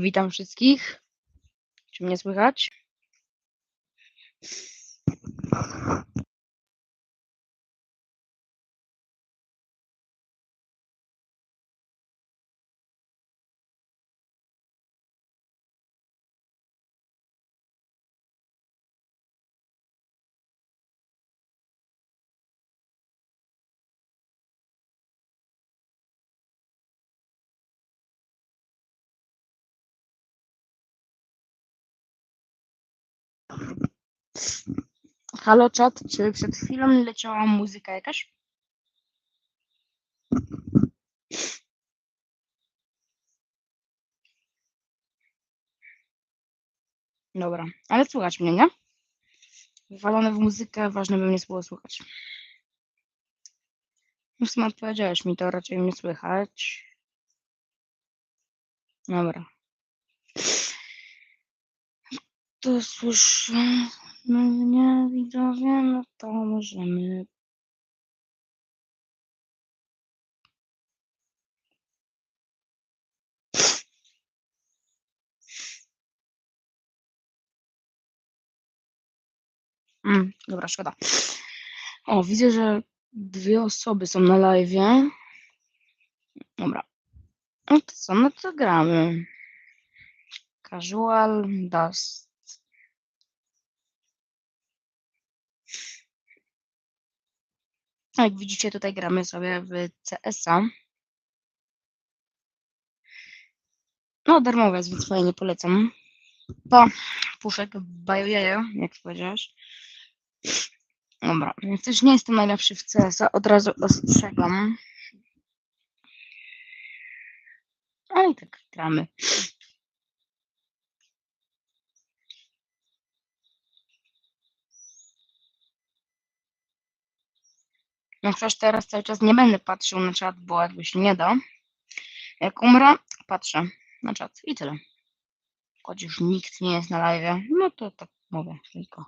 Witam wszystkich. Czy mnie słychać? Halo czat, czy przed chwilą leciała muzyka jakaś? Dobra, ale słychać mnie, nie? Wywalone w muzykę, ważne by mnie było słuchać. No w sumie odpowiedziałeś mi, to raczej mnie słychać. Dobra. To słyszę, no nie widzowie, no to możemy Mm, dobra, szkoda. O, widzę, że dwie osoby są na live. Dobra. No to co, no to gramy. Casual Dust. Jak widzicie, tutaj gramy sobie w CS-a. No, darmowe jest, więc fajnie polecam. Po puszek bajojejo, jak powiedziałeś. Dobra, więc też nie jestem najlepszy w CS-a, od razu ostrzegam. Ale i tak gramy. No przecież teraz cały czas nie będę patrzył na czat, bo jakby się nie da. Jak umrę, patrzę na czat i tyle. Choć już nikt nie jest na live, no to tak mówię tylko.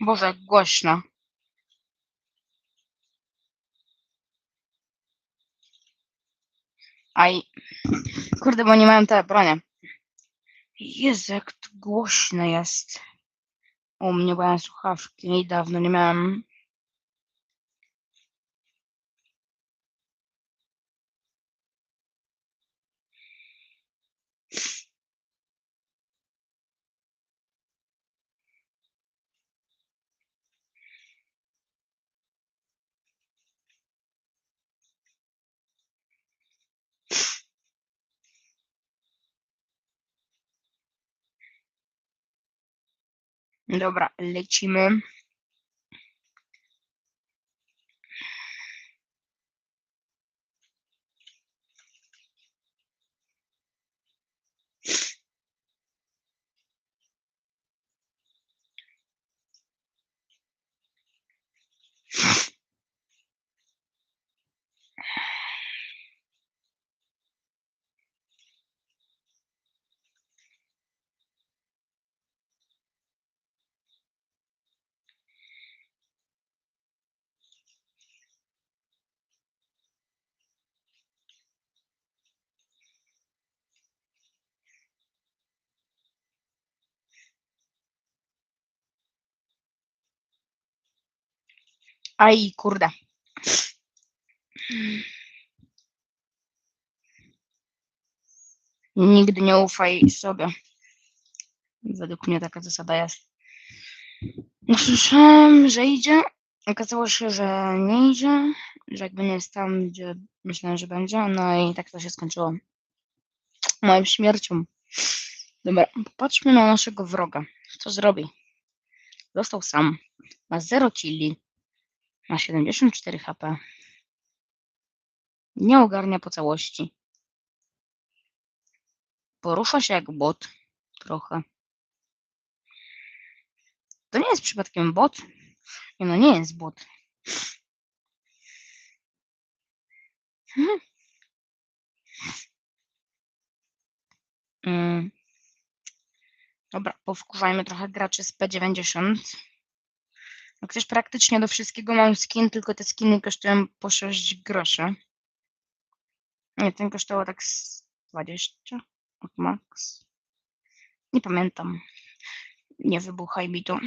Boże, głośno. Aj. Kurde, bo nie mają te bronie. Jezu, jak to głośno jest. U mnie, mam słuchawki i dawno nie miałem. Dobra, lecimy. Aj, kurde. Nigdy nie ufaj sobie. Według mnie taka zasada jest. Słyszałem, że idzie. Okazało się, że nie idzie, że jakby nie jest tam, gdzie myślałem, że będzie. No i tak to się skończyło. Moją śmiercią. Dobra, popatrzmy na naszego wroga. Co zrobi? Został sam. Ma 0 killi. Ma 74 HP. Nie ogarnia po całości. Porusza się jak bot. Trochę. To nie jest przypadkiem bot? Nie, no nie jest bot. Mhm. Mm. Dobra, powkurzajmy trochę graczy z P90. Jak też praktycznie do wszystkiego mam skin, tylko te skiny kosztują po 6 groszy. Nie, ten kosztował tak z 20 od max. Nie pamiętam. Nie wybuchaj mi tu.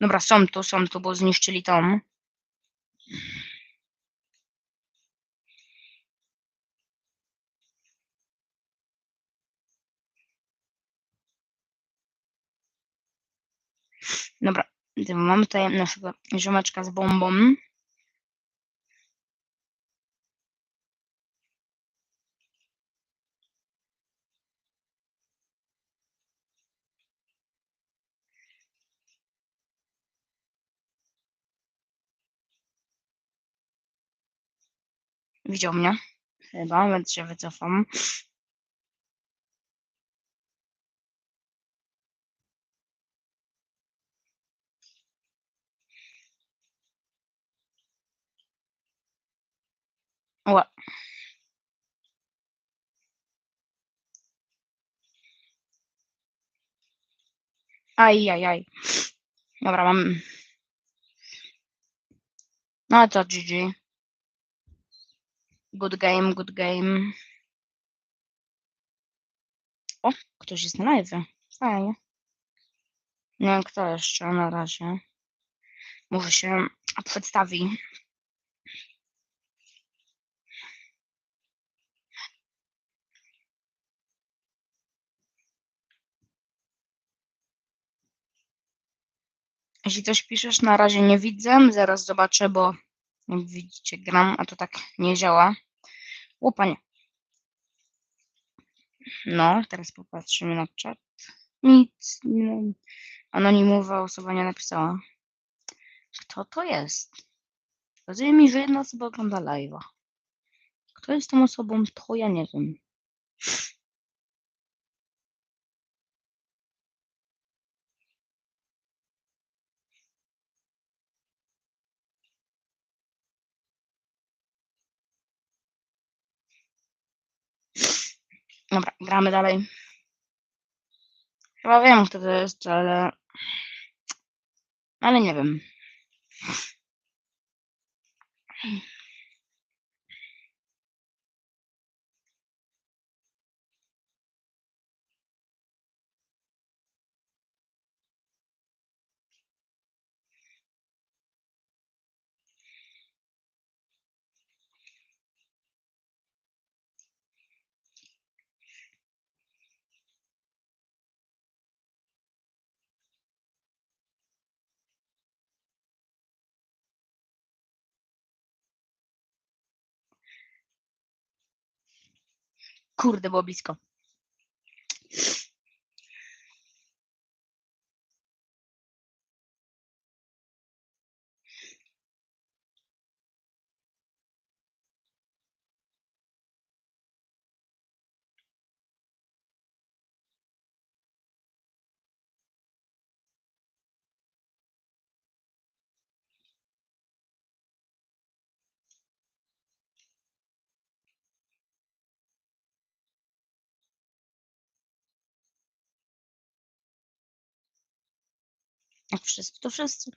Dobra, są tu, są tu, bo zniszczyli tom. To mamy tutaj naszego ziomeczka z bombą. Widział mnie. Chyba, więc się wycofam. Ła. Aj, aj, aj. Dobra, mam. No to GG. Good game, good game. O, ktoś jest na live. Fajnie. Nie wiem kto jeszcze na razie. Może się przedstawi. Jeśli coś piszesz, na razie nie widzę. Zaraz zobaczę, bo widzicie, gram, a to tak nie działa. O panie. No, teraz popatrzymy na czat. Nic. No, anonimowa osoba nie napisała. Kto to jest? Pokazuje mi, że jedna osoba ogląda live'a. Kto jest tą osobą, to ja nie wiem. Dobra, gramy dalej. Chyba wiem, kto to jest, ale... Ale nie wiem. Kurde, było blisko. Jak wszyscy, to wszyscy.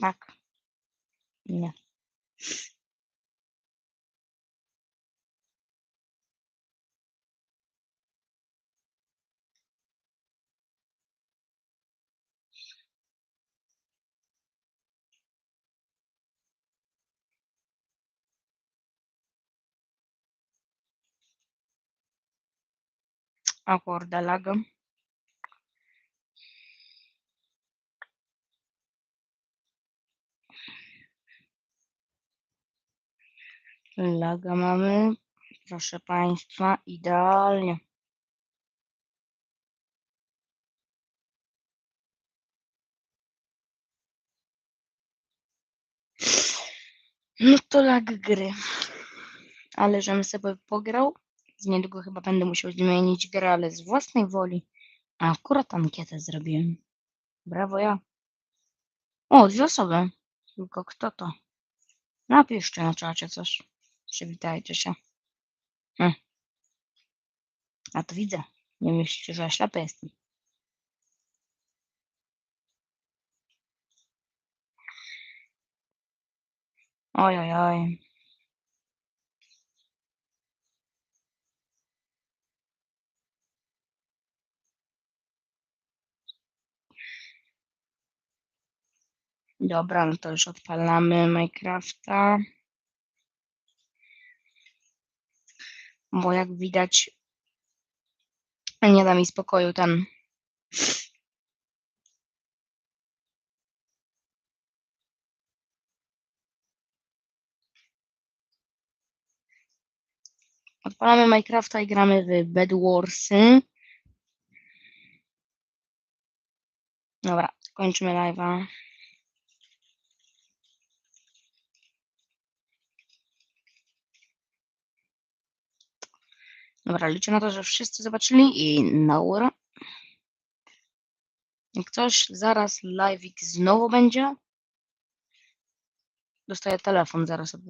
Tak. Nie. O kurde, lag. Laga mamy. Proszę Państwa, idealnie. No to lag gry. Ale żebym sobie pograł, niedługo chyba będę musiał zmienić grę, ale z własnej woli. A akurat ankietę zrobiłem. Brawo ja. O, dwie osoby. Tylko kto to? Napiszcie na czacie coś. Przywitajcie się. Hm. A to widzę. Nie myślicie, że ja ślepy jestem. Oj, oj, oj. Dobra, no to już odpalamy Minecrafta. Bo jak widać, nie da mi spokoju ten. Odpalamy Minecrafta i gramy w Bed Warsy. Dobra, kończymy live'a. Dobra, liczę na to, że wszyscy zobaczyli i naura. Jak coś, zaraz live'ik znowu będzie. Dostaję telefon zaraz. od-